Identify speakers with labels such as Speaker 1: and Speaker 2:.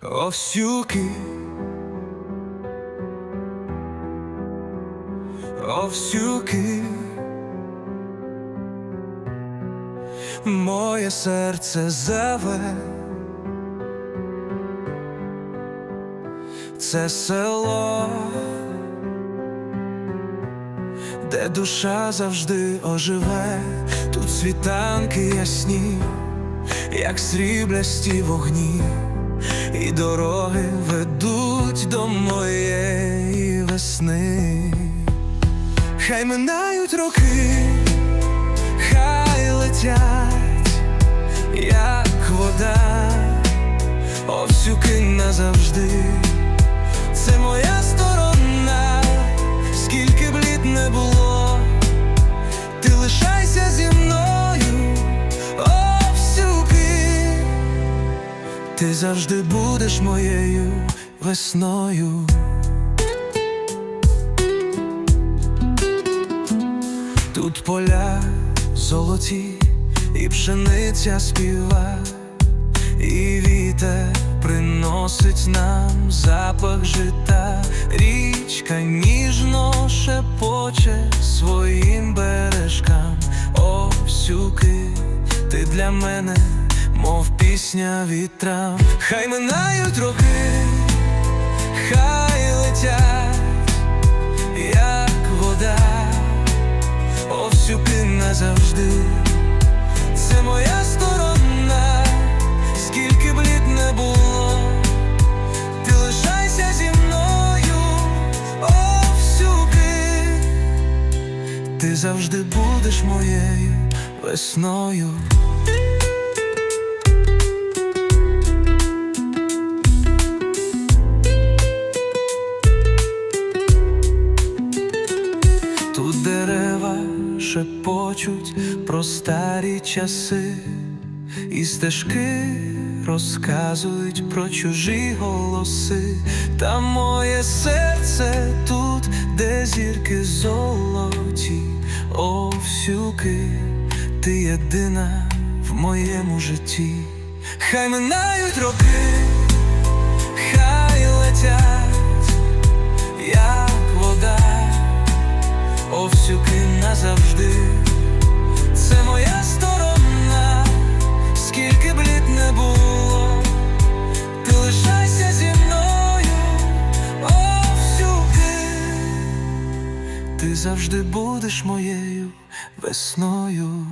Speaker 1: Овсюки, овсюки, моє серце зове, це село, де душа завжди оживе, тут світанки ясні, як сріблясті вогні, і дороги ведуть до моєї весни. Хай минають роки, хай летять, як вода, овсюки назавжди. Це моя сторона, скільки б літ не було, ти завжди будеш моєю весною. Тут поля золоті, і пшениця співа, і вітер приносить нам запах жита, річка ніжно шепоче своїм бережкам, овсюки, ти для мене, мов пісня вітрам, хай минають роки, хай летять, як вода. Овсюки назавжди, це моя сторона, скільки б не було, ти лишайся зі мною, овсюки, ти завжди будеш моєю весною. Шепочуть про старі часи, і стежки розказують про чужі голоси, та моє серце тут, де зірки золоті, овсюки, ти єдина в моєму житті. Хай минають роки, ти завжди будеш моєю весною.